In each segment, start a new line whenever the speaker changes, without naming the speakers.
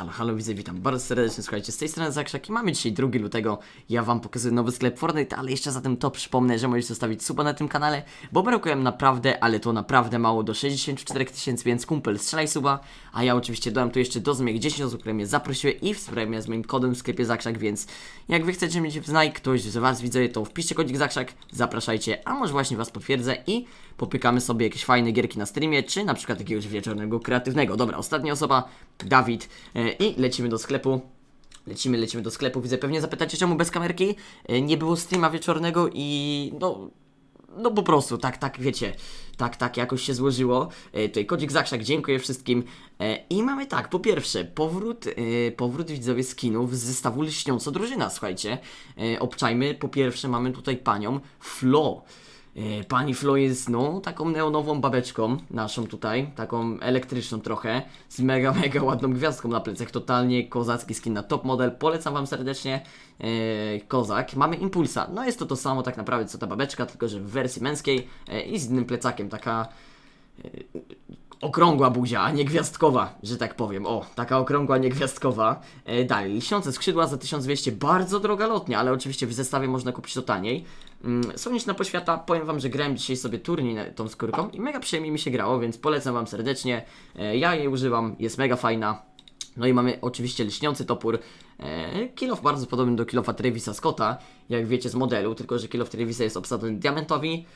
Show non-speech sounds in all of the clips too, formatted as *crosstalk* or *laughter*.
Halo, halo, widzę, witam bardzo serdecznie, słuchajcie, z tej strony Zakrzak i mamy dzisiaj 2 lutego, ja wam pokazuję nowy sklep Fortnite, ale jeszcze zatem to przypomnę, że możecie zostawić suba na tym kanale, bo brakuje naprawdę, ale to naprawdę mało, do 64 tysięcy, więc kumpel, strzelaj suba, a ja oczywiście dodam tu jeszcze do zmian 10 osób, które mnie zaprosiły i wspomniałem z moim kodem w sklepie Zakrzak, więc jak wy chcecie mieć znaj ktoś z was widzę, to wpiszcie kodzik Zakrzak, zapraszajcie, a może właśnie was potwierdzę i popykamy sobie jakieś fajne gierki na streamie, czy na przykład jakiegoś wieczornego kreatywnego. Dobra, ostatnia osoba, Dawid. E, i lecimy do sklepu. Lecimy, lecimy do sklepu. Widzę, pewnie zapytacie czemu bez kamerki. E, nie było streama wieczornego i no, no po prostu, tak, tak, wiecie, tak, tak jakoś się złożyło. E, tutaj kodzik Zakrzak, dziękuję wszystkim. E, I mamy tak, po pierwsze, powrót, e, powrót widzowie skinów z zestawu Lśniąca Drużyna, słuchajcie. E, obczajmy, po pierwsze mamy tutaj panią Flo. E, Pani Flo jest, no, taką neonową babeczką, naszą tutaj, taką elektryczną trochę, z mega, *laughs* mega ładną gwiazdką na plecach, totalnie kozacki skin na top model, polecam Wam serdecznie, e, kozak. Mamy Impulsa, no jest to to samo tak naprawdę co ta babeczka, tylko że w wersji męskiej e, i z innym plecakiem, taka okrągła buzia, a nie gwiazdkowa, że tak powiem. O, taka okrągła, nie gwiazdkowa. E, dalej, lśniące skrzydła za 1200, bardzo droga lotnia, ale oczywiście w zestawie można kupić to taniej. Mm, Słoneczna poświata, powiem wam, że grałem dzisiaj sobie turniej tą skórką i mega przyjemnie mi się grało, więc polecam wam serdecznie. E, ja jej używam, jest mega fajna. No i mamy oczywiście lśniący topór. E, kilof bardzo podobny do kilofa Travisa Scotta, jak wiecie z modelu, tylko że kilof Travisa jest obsadzony diamentowi,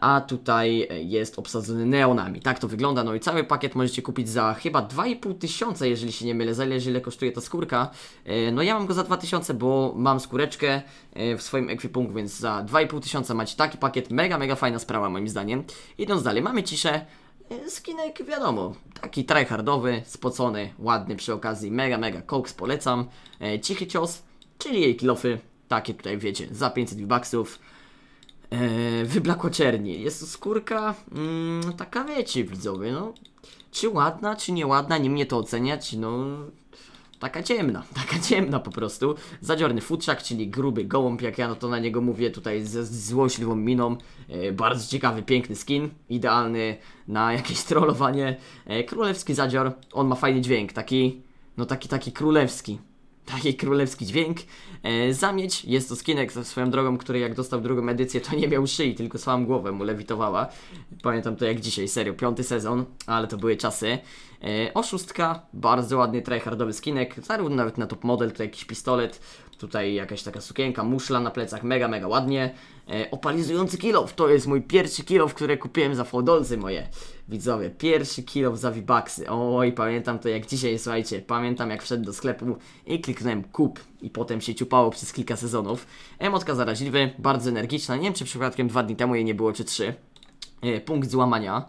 a tutaj jest obsadzony neonami. Tak to wygląda, no i cały pakiet możecie kupić za chyba 2,5 tysiąca, jeżeli się nie mylę, zależy ile kosztuje ta skórka. E, No ja mam go za 2000, bo mam skóreczkę e, w swoim ekwipunku, więc za 2,5 tysiąca macie taki pakiet, mega, mega fajna sprawa moim zdaniem. Idąc dalej, mamy ciszę, E, Skinek wiadomo, taki tryhardowy, spocony, ładny przy okazji, mega, mega koks polecam. Cichy cios, czyli jej kilofy, takie tutaj wiecie, za 500 V-Bucksów. E, wyblakła. Jest to skórka mm, taka wiecie widzowie, no. Czy ładna, czy nieładna, nie mnie to oceniać, no. Taka ciemna, *laughs* taka ciemna po prostu. Zadziorny futrzak, czyli gruby gołąb, jak ja no to na niego mówię tutaj ze złośliwą miną. E, bardzo ciekawy, piękny skin, idealny na *laughs* jakieś trollowanie. E, królewski zadzior, on ma fajny dźwięk, taki, no taki, taki królewski. Taki królewski dźwięk. E, zamieć jest to skinek swoją drogą, który jak dostał drugą edycję, to nie miał szyi, tylko samą głowę mu lewitowała. Pamiętam to jak dzisiaj, serio, piąty sezon, ale to były czasy. E, oszustka, bardzo ładny tryhardowy skinek, zarówno nawet na top model, tutaj jakiś pistolet, tutaj jakaś taka sukienka, muszla na plecach, mega, mega ładnie. E, opalizujący kilof, to jest mój pierwszy kilof, który kupiłem za fodolcy moje. Widzowie, pierwszy kilof za V-Bucksy. Oj, pamiętam to jak dzisiaj, słuchajcie, pamiętam jak wszedł do sklepu i kliknąłem kup i potem się ciupało przez kilka sezonów. Emotka zaraźliwy, bardzo energiczna, nie wiem czy przypadkiem dwa dni temu jej nie było, czy trzy. E, punkt złamania.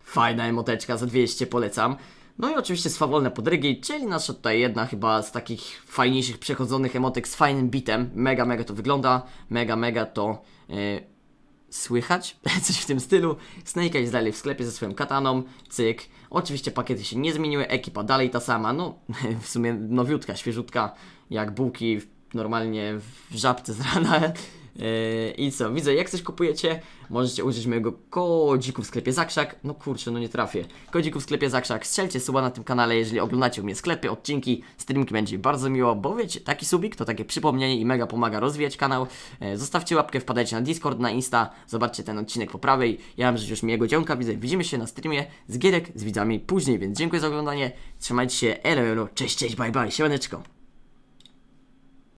Fajna emoteczka za 200, polecam. No i oczywiście swawolne podrygi, czyli nasza tutaj jedna chyba z takich fajniejszych przechodzonych emotek z fajnym bitem. Mega, mega to wygląda, mega, mega to e, słychać, *laughs* coś w tym stylu. Snake jest dalej w sklepie ze swoją kataną, cyk. Oczywiście pakiety się nie zmieniły, ekipa dalej ta sama, no *laughs* w sumie nowiutka, świeżutka, jak bułki normalnie w żabce z rana. Yy, I co, widzę, jak coś kupujecie, możecie użyć mojego kodziku w sklepie Zakrzak. No kurczę, no nie trafię. Kodziku w sklepie Zakrzak, strzelcie suba na tym kanale, jeżeli oglądacie u mnie sklepy, odcinki, streamki, będzie bardzo miło, bo wiecie, taki subik to takie przypomnienie i mega pomaga rozwijać kanał. E, Zostawcie łapkę, wpadajcie na Discord, na Insta, zobaczcie ten odcinek po prawej. Ja mam życzę już miłego dzionka, widzę, widzimy się na streamie z Gierek, z widzami później, więc dziękuję za oglądanie, trzymajcie się, elo, elo, cześć, cześć, bye, bye, siemaneczko.